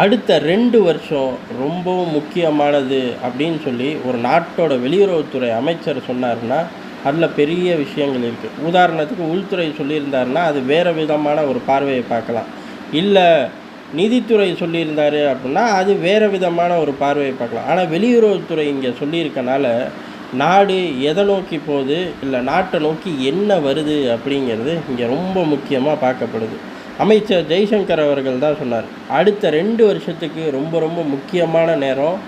அடுத்த ரெண்டு வருஷம் ரொம்பவும் முக்கியமானது அப்படின்னு சொல்லி ஒரு நாட்டோட வெளியுறவுத்துறை அமைச்சர் சொன்னார்னா அதில் பெரிய விஷயங்கள் இருக்குது உதாரணத்துக்கு உள்துறை சொல்லியிருந்தாருன்னா அது வேறு விதமான ஒரு பார்வையை பார்க்கலாம். இல்லை நீதித்துறை சொல்லியிருந்தார் அப்படின்னா அது வேறு விதமான ஒரு பார்வையை பார்க்கலாம். ஆனால் வெளியுறவுத்துறை இங்கே சொல்லியிருக்கனால நாடு எதை நோக்கி போகுது இல்லை நாட்டை நோக்கி என்ன வருது அப்படிங்கிறது இங்கே ரொம்ப முக்கியமாக பார்க்கப்படுது. அமைச்சர் ஜெய்சங்கர் அவர்கள் தான் சொன்னார். அடுத்த ரெண்டு வருஷத்துக்கு ரொம்ப ரொம்ப முக்கியமான நேரம்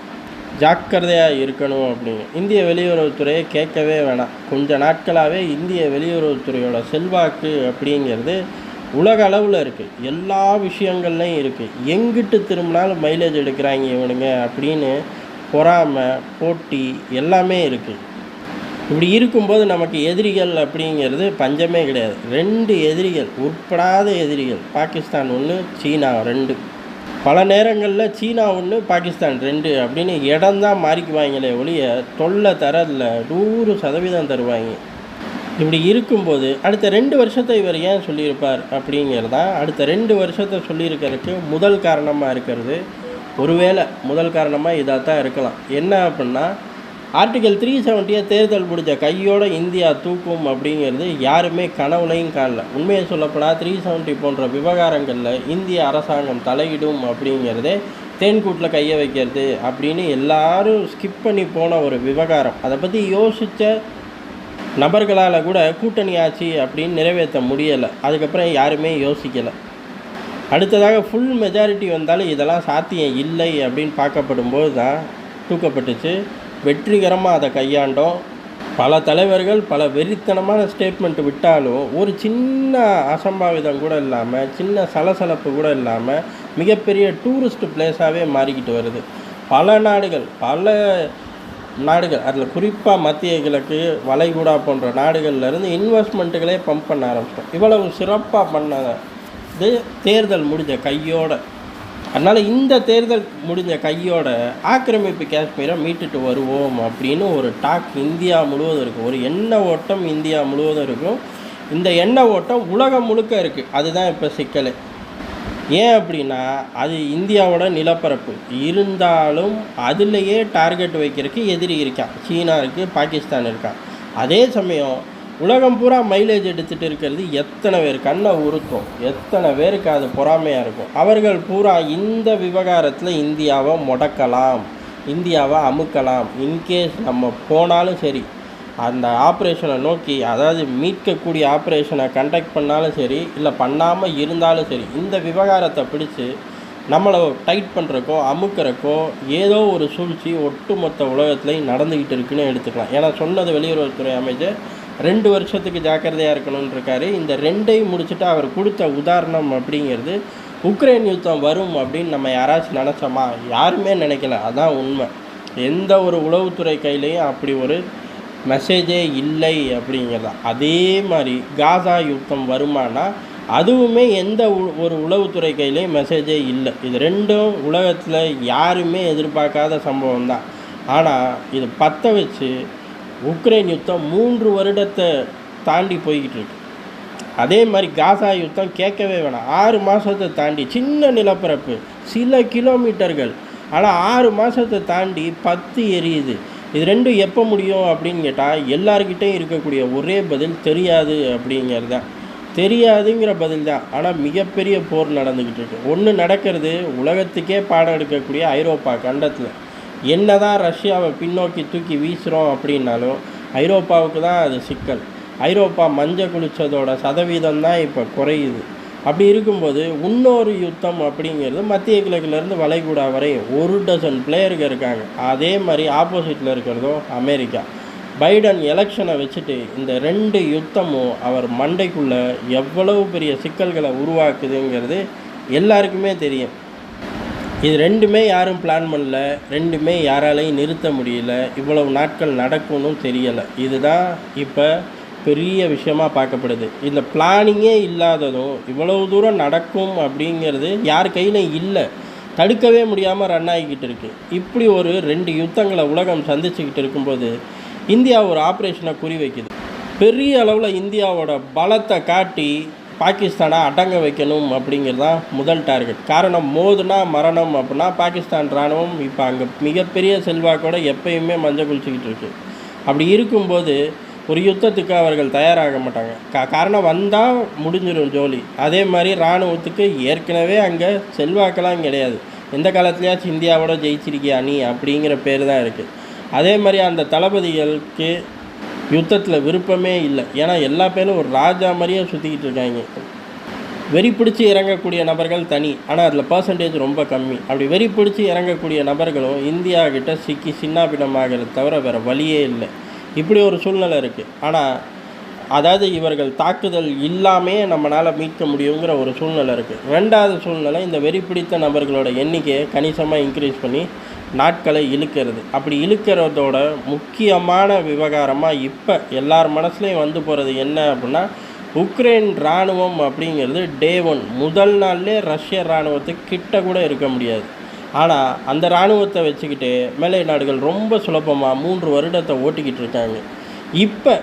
ஜாக்கிரதையாக இருக்கணும் அப்படின்னு. இந்திய வெளியுறவுத்துறையை கேட்கவே வேணாம். கொஞ்ச நாட்களாகவே இந்திய வெளியுறவுத்துறையோட செல்வாக்கு அப்படிங்கிறது உலக அளவில் இருக்குது எல்லா விஷயங்கள்லையும் இருக்குது எங்கிட்டு திரும்பினாலும் மைலேஜ் எடுக்கிறாங்க இவனுங்க அப்படின்னு பொறாமை போட்டி எல்லாமே இருக்குது இப்படி இருக்கும்போது நமக்கு எதிரிகள் அப்படிங்கிறது பஞ்சமே கிடையாது. ரெண்டு எதிரிகள் உட்படாத எதிரிகள். பாகிஸ்தான் ஒன்று சீனா ரெண்டு. பல நேரங்களில் சீனா ஒன்று பாகிஸ்தான் ரெண்டு அப்படின்னு இடம் தான் மாறிக்குவாங்களே ஒழிய தொல்லை தரதில் நூறு சதவீதம் தருவாங்க. இப்படி இருக்கும்போது அடுத்த ரெண்டு வருஷத்தை இவர் ஏன் சொல்லியிருப்பார் அப்படிங்கிறது தான் அடுத்த ரெண்டு வருஷத்தை சொல்லியிருக்கிறதுக்கு முதல் காரணமாக இருக்கிறது ஒருவேளை முதல் காரணமாக இதாக தான் இருக்கலாம். என்ன அப்படின்னா ஆர்டிகல் த்ரீ செவன்ட்டியை தேர்தல் முடிஞ்ச கையோட இந்தியா தூக்கும் அப்படிங்கிறது யாருமே கனவுலையும் காணல. உண்மையை சொல்லப்போனால் த்ரீ செவன்ட்டி போன்ற விவகாரங்களில் இந்திய அரசாங்கம் தலையிடும் அப்படிங்கிறதே தேன்கூட்டில் கையை வைக்கிறது அப்படின்னு எல்லாரும் ஸ்கிப் பண்ணி போன ஒரு விவகாரம். அதை பற்றி யோசித்த நபர்களால் கூட கூட்டணி ஆட்சி அப்படின்னு நிறைவேற்ற முடியலை. அதுக்கப்புறம் யாருமே யோசிக்கலை. அடுத்ததாக ஃபுல் மெஜாரிட்டி வந்தாலும் இதெல்லாம் சாத்தியம் இல்லை அப்படின்னு பார்க்கப்படும்போது தான் தூக்கப்பட்டுச்சு. வெற்றிகரமாக அதை கையாண்டோம். பல தலைவர்கள் பல வெறித்தனமான ஸ்டேட்மெண்ட் விட்டாலும் ஒரு சின்ன அசம்பாவிதம் கூட இல்லாமல் சின்ன சலசலப்பு கூட இல்லாமல் மிகப்பெரிய டூரிஸ்ட் பிளேஸாகவே மாறிக்கிட்டு வருது. பல நாடுகள் பல நாடுகள் அதில் குறிப்பாக மத்திய கிழக்கு வளைகுடா போன்ற நாடுகள்லேருந்து இன்வெஸ்ட்மெண்ட்டுகளே பம்ப் பண்ண ஆரம்பிச்சிட்டோம். இவ்வளவு சிறப்பாக பண்ணது தேர்தல் முடிஞ்ச கையோட. அதனால் இந்த தேர்தல் முடிஞ்ச கையோட ஆக்கிரமிப்பு காஷ்மீரை மீட்டுட்டு வருவோம் அப்படின்னு ஒரு டாக் இந்தியா முழுவதும் இருக்கும் ஒரு எண்ண ஓட்டம் இந்தியா முழுவதும் இருக்கும். இந்த எண்ண ஓட்டம் உலகம் முழுக்க இருக்குது அதுதான் இப்போ சிக்கல். ஏன் அப்படின்னா அது இந்தியாவோட நிலப்பரப்பு. இருந்தாலும் அதுலேயே டார்கெட் வைக்கிறதுக்கு எதிரி இருக்கான். சீனா இருக்குது பாகிஸ்தான் இருக்கான் அதே சமயம் உலகம் பூரா மைலேஜ் எடுத்துகிட்டு இருக்கிறது எத்தனை பேர்? கண்ணை உறுத்தும் எத்தனை பேருக்கு அது பொறாமையாக இருக்கும்? அவர்கள் பூரா இந்த விவகாரத்தில் இந்தியாவை முடக்கலாம். இந்தியாவை அமுக்கலாம். இன்கேஸ் நம்ம போனாலும் சரி அந்த ஆப்ரேஷனை நோக்கி அதாவது மீட்கக்கூடிய ஆப்ரேஷனை கண்டக்ட் பண்ணாலும் சரி இல்லை பண்ணாமல் இருந்தாலும் சரி இந்த விவகாரத்தை பிடிச்சி நம்மளை டைட் பண்ணுறக்கோ அமுக்கிறக்கோ ஏதோ ஒரு சூழ்ச்சி ஒட்டுமொத்த உலகத்துலேயும் நடந்துக்கிட்டு இருக்குன்னு எடுத்துக்கலாம். ஏன்னா சொன்னது வெளியுறவுத்துறை அமைச்சர் ரெண்டு வருஷத்துக்கு ஜாக்கிரதையாக இருக்கணும்னு இருக்காரு. இந்த ரெண்டையும் முடிச்சுட்டு அவர் கொடுத்த உதாரணம் அப்படிங்கிறது உக்ரைன் யுத்தம் வரும் அப்படின்னு நம்ம யாராச்சும் நினச்சோமா? யாருமே நினைக்கல. அதான் உண்மை. எந்த ஒரு உளவுத்துறை கையிலையும் அப்படி ஒரு மெசேஜே இல்லை அப்படிங்கிறதா. அதே மாதிரி காசா யுத்தம் வருமானா அதுவுமே எந்த உ- ஒரு உளவுத்துறை கையிலையும் மெசேஜே இல்லை. இது ரெண்டும் உலகத்தில் யாருமே எதிர்பார்க்காத சம்பவம் தான் ஆனால் இது பற்ற வச்சு உக்ரைன் யுத்தம் மூன்று வருடத்தை தாண்டி போய்கிட்டு இருக்கு அதே மாதிரி காசா யுத்தம் கேட்கவே வேணாம். ஆறு மாதத்தை தாண்டி சின்ன நிலப்பரப்பு சில கிலோமீட்டர்கள். ஆனால் ஆறு மாதத்தை தாண்டி பத்து எரியுது. இது ரெண்டும் எப்போ முடியும் அப்படின்னு கேட்டால் எல்லார்கிட்டையும் இருக்கக்கூடிய ஒரே பதில் தெரியாது அப்படிங்கிறது தான் தெரியாதுங்கிற பதில் தான் ஆனால் மிகப்பெரிய போர் நடந்துக்கிட்டு இருக்கு ஒன்று நடக்கிறது உலகத்துக்கே பாடம் எடுக்கக்கூடிய ஐரோப்பா கண்டத்தில். என்னதான் ரஷ்யாவை பின்னோக்கி தூக்கி வீசுகிறோம் அப்படின்னாலும் ஐரோப்பாவுக்கு தான் அது சிக்கல். ஐரோப்பா மஞ்சள் குளிச்சதோட சதவீதம் தான் இப்போ குறையுது. அப்படி இருக்கும்போது இன்னொரு யுத்தம் அப்படிங்கிறது மத்திய கிழக்குலேருந்து வளைகுடா வரை ஒரு டசன் பிளேயருக்கு இருக்காங்க. அதே மாதிரி ஆப்போசிட்டில் இருக்கிறதும் அமெரிக்கா. பைடன் எலெக்ஷனை வச்சுட்டு இந்த ரெண்டு யுத்தமும் அவர் மண்டைக்குள்ளே எவ்வளவு பெரிய சிக்கல்களை உருவாக்குதுங்கிறது எல்லாருக்குமே தெரியும். இது ரெண்டுமே யாரும் பிளான் பண்ணல. ரெண்டுமே யாராலையும் நிறுத்த முடியல. இவ்வளவு நாட்கள் நடக்கணும் தெரியலை. இதுதான் இப்போ பெரிய விஷயமா பார்க்கப்படுது. இந்த பிளானிங்கே இல்லாததும் இவ்வளவு தூரம் நடக்கும் அப்படிங்கிறது யார் கையில் இல்லை. தடுக்கவே முடியாமல் ரன் ஆகிக்கிட்டு இருக்குது இப்படி ஒரு ரெண்டு யுத்தங்களை உலகம் சந்திச்சுக்கிட்டு இருக்கும்போது இந்தியா ஒரு ஆப்ரேஷனை குறி வைக்குது பெரிய அளவில் இந்தியாவோட பலத்தை காட்டி பாகிஸ்தானை அடங்க வைக்கணும் அப்படிங்கிறது தான் முதல் டார்கெட். காரணம் மோதுனா மரணம் அப்படின்னா பாகிஸ்தான் இராணுவம் இப்போ அங்கே மிகப்பெரிய செல்வாக்கோட எப்பயுமே மஞ்சள் குளிச்சுக்கிட்டு இருக்கு. அப்படி இருக்கும்போது ஒரு யுத்தத்துக்கு அவர்கள் தயாராக மாட்டாங்க. கா காரணம் வந்தால் முடிஞ்சிடும் ஜோலி. அதே மாதிரி இராணுவத்துக்கு ஏற்கனவே அங்கே செல்வாக்கெல்லாம் கிடையாது. எந்த காலத்துலையாச்சும் இந்தியாவோட ஜெயிச்சிருக்கியா நீ அப்படிங்கிற பேர் தான் இருக்குது அதே மாதிரி அந்த தளபதிகளுக்கு யுத்தத்தில் விருப்பமே இல்லை. ஏன்னா எல்லா பேரும் ஒரு ராஜா மாதிரியே சுற்றிக்கிட்டு இருக்காங்க. வெறி பிடிச்சி இறங்கக்கூடிய நபர்கள் தனி. ஆனால் அதில் பர்சன்டேஜ் ரொம்ப கம்மி. அப்படி வெறி பிடிச்சி இறங்கக்கூடிய நபர்களும் இந்தியா கிட்ட சிக்கி சின்னாபின்னமாகிறது தவிர வேறு வழியே இல்லை. இப்படி ஒரு சூழ்நிலை இருக்குது ஆனால் அதாவது இவர்கள் தாக்குதல் இல்லாமே நம்மளால் மீட்க முடியுங்கிற ஒரு சூழ்நிலை இருக்குது ரெண்டாவது சூழ்நிலை இந்த வெறி பிடித்த நபர்களோட எண்ணிக்கையை கணிசமாக இன்க்ரீஸ் பண்ணி நாட்களை இழுக்கிறது. அப்படி இழுக்கிறதோட முக்கியமான விவகாரமாக இப்போ எல்லார் மனசுலையும் வந்து போகிறது என்ன அப்படின்னா உக்ரைன் இராணுவம் அப்படிங்கிறது டே ஒன். முதல் நாள்லே ரஷ்ய இராணுவத்துக்கு கிட்ட கூட இருக்க முடியாது. ஆனால் அந்த இராணுவத்தை வச்சுக்கிட்டு மேலை நாடுகள் ரொம்ப சுலபமாக மூன்று வருடத்தை ஓட்டிக்கிட்டு இருக்காங்க. இப்போ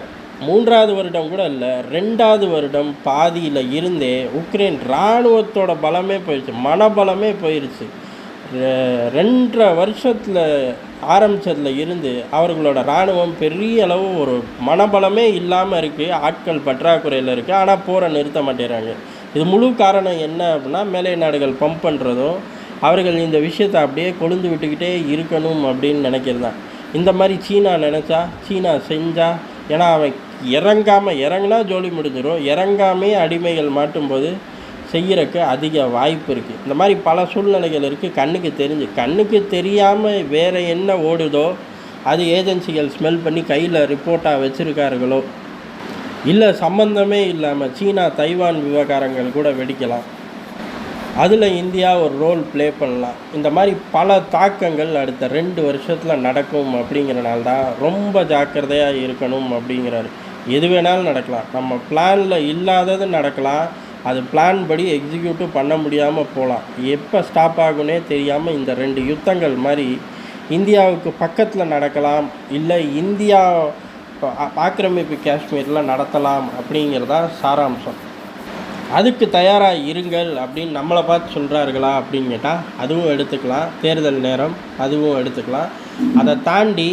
மூன்றாவது வருடம் கூட இல்லை ரெண்டாவது வருடம் பாதியில் இருந்தே உக்ரைன் இராணுவத்தோட பலமே போயிடுச்சு மனபலமே போயிடுச்சு ரெண்டரை வருஷத்தில் ஆரம்பித்ததில் இருந்து அவர்களோட இராணுவம் பெரிய அளவு ஒரு மனபலமே இல்லாமல் இருக்குது ஆட்கள் பற்றாக்குறையில் இருக்குது ஆனால் போரை நிறுத்த மாட்டேறாங்க. இது முழு காரணம் என்ன அப்படின்னா மேலை நாடுகள் பம்ப் பண்ணுறதும் அவர்கள் இந்த விஷயத்தை அப்படியே கொழுந்து விட்டுக்கிட்டே இருக்கணும் அப்படின்னு நினைக்கிறது தான் இந்த மாதிரி சீனா நினச்சா சீனா செஞ்சால் ஏன்னா அவன் இறங்காமல் இறங்குனா ஜோலி முடிஞ்சிடும் இறங்காமே அடிமைகள் மாட்டும்போது செய்கிறக்கு அதிக வாய்ப்பு இருக்குது இந்த மாதிரி பல சூழ்நிலைகள் இருக்குது கண்ணுக்கு தெரிஞ்சு. கண்ணுக்கு தெரியாமல் வேறு என்ன ஓடுதோ அது ஏஜென்சிகள் ஸ்மெல் பண்ணி கையில் ரிப்போர்ட்டாக வச்சுருக்கார்களோ இல்லை சம்பந்தமே இல்லாமல் சீனா தைவான் விவகாரங்கள் கூட வெடிக்கலாம். அதில் இந்தியா ஒரு ரோல் ப்ளே பண்ணலாம். இந்த மாதிரி பல தாக்கங்கள் அடுத்த ரெண்டு வருஷத்தில் நடக்கும் அப்படிங்கிறனால தான் ரொம்ப ஜாக்கிரதையாக இருக்கணும் அப்படிங்கிறாரு. எது வேணாலும் நடக்கலாம். நம்ம பிளானில் இல்லாதது நடக்கலாம். அது பிளான் படி எக்ஸிக்யூட்டிவ் பண்ண முடியாமல் போகலாம் எப்போ ஸ்டாப் ஆகுனே தெரியாமல் இந்த ரெண்டு யுத்தங்கள் மாதிரி இந்தியாவுக்கு பக்கத்தில் நடக்கலாம் இல்லை இந்தியா ஆக்கிரமிப்பு காஷ்மீரில் நடத்தலாம் அப்படிங்கிறதா சாராம்சம். அதுக்கு தயாராக இருங்கள் அப்படின்னு நம்மளை பார்த்து சொல்கிறார்களா அப்படின்னு கேட்டால் அதுவும் எடுத்துக்கலாம். தேர்தல் நேரம் அதுவும் எடுத்துக்கலாம். அதை தாண்டி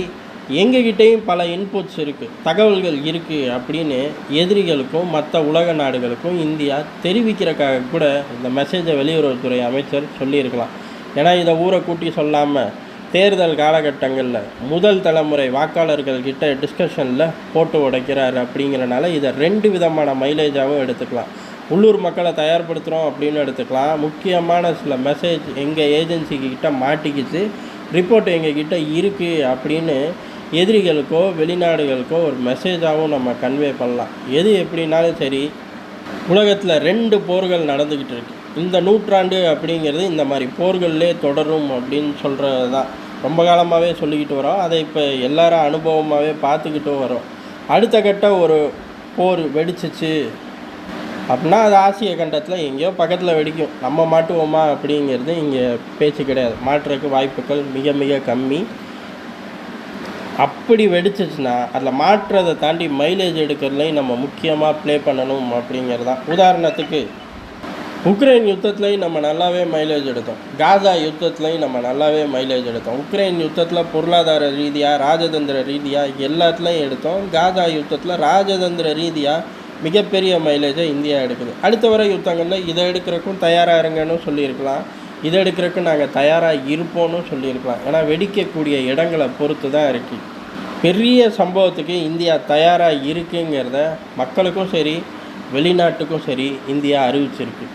எங்ககிட்டேயும் பல இன்புட்ஸ் இருக்குது தகவல்கள் இருக்குது அப்படின்னு எதிரிகளுக்கும் மற்ற உலக நாடுகளுக்கும் இந்தியா தெரிவிக்கிறக்காக கூட இந்த மெசேஜை வெளியுறவுத்துறை அமைச்சர் சொல்லியிருக்கலாம். ஏன்னா இதை ஊரை கூட்டி சொல்லாமல் தேர்தல் காலகட்டங்களில் முதல் தலைமுறை வாக்காளர்கள் கிட்ட டிஸ்கஷனில் போட்டு உடைக்கிறார் அப்படிங்கிறனால இதை ரெண்டு விதமான மைலேஜாகவும் எடுத்துக்கலாம். உள்ளூர் மக்களை தயார்படுத்துகிறோம் அப்படின்னு எடுத்துக்கலாம். முக்கியமான சில மெசேஜ் எங்கள் ஏஜென்சிக்கிட்ட மாட்டிக்கிச்சு. ரிப்போர்ட் எங்கக்கிட்ட இருக்குது அப்படின்னு எதிரிகளுக்கோ வெளிநாடுகளுக்கோ ஒரு மெசேஜாகவும் நம்ம கன்வே பண்ணலாம். எது எப்படினாலும் சரி உலகத்தில் ரெண்டு போர்கள் நடந்துக்கிட்டு இருக்கு. இந்த நூற்றாண்டு அப்படிங்கிறது இந்த மாதிரி போர்கள்லே தொடரும் அப்படின்னு சொல்கிறது தான் ரொம்ப காலமாகவே சொல்லிக்கிட்டு வரோம். அதை இப்போ எல்லாரும் அனுபவமாகவே பார்த்துக்கிட்டும் வரோம். அடுத்த கட்ட ஒரு போர் வெடிச்சிச்சு அப்படின்னா அது ஆசிய கண்டத்தில் எங்கேயோ பக்கத்தில் வெடிக்கும். நம்ம மாட்டுவோமா அப்படிங்கிறது இங்கே பேச்சு கிடையாது. மாட்டுறதுக்கு வாய்ப்புகள் மிக மிக கம்மி. அப்படி வெடிச்சிச்சுன்னா அதில் மாற்றுறதை தாண்டி மைலேஜ் எடுக்கிறதுலையும் நம்ம முக்கியமாக ப்ளே பண்ணணும் அப்படிங்கிறது. தான் உதாரணத்துக்கு உக்ரைன் யுத்தத்துலையும் நம்ம நல்லாவே மைலேஜ் எடுத்தோம். காசா யுத்தத்துலையும் நம்ம நல்லாவே மைலேஜ் எடுத்தோம். உக்ரைன் யுத்தத்தில் பொருளாதார ரீதியாக ராஜதந்திர ரீதியாக எல்லாத்துலேயும் எடுத்தோம். காசா யுத்தத்தில் ராஜதந்திர ரீதியாக மிகப்பெரிய மைலேஜை இந்தியா எடுக்குது. அடுத்த வர யுத்தங்களில் இதை எடுக்கிறக்கும் தயாராக இருங்கன்னு சொல்லியிருக்கலாம். இதை எடுக்கிறதுக்கு நாங்கள் தயாராக இருப்போம்னு சொல்லியிருக்கலாம். ஏன்னா வெடிக்கக்கூடிய இடங்களை பொறுத்து தான் இருக்குது பெரிய சம்பவத்துக்கு இந்தியா தயாராக இருக்குங்கிறத மக்களுக்கும் சரி வெளிநாட்டுக்கும் சரி இந்தியா அறிவிச்சிருக்கு.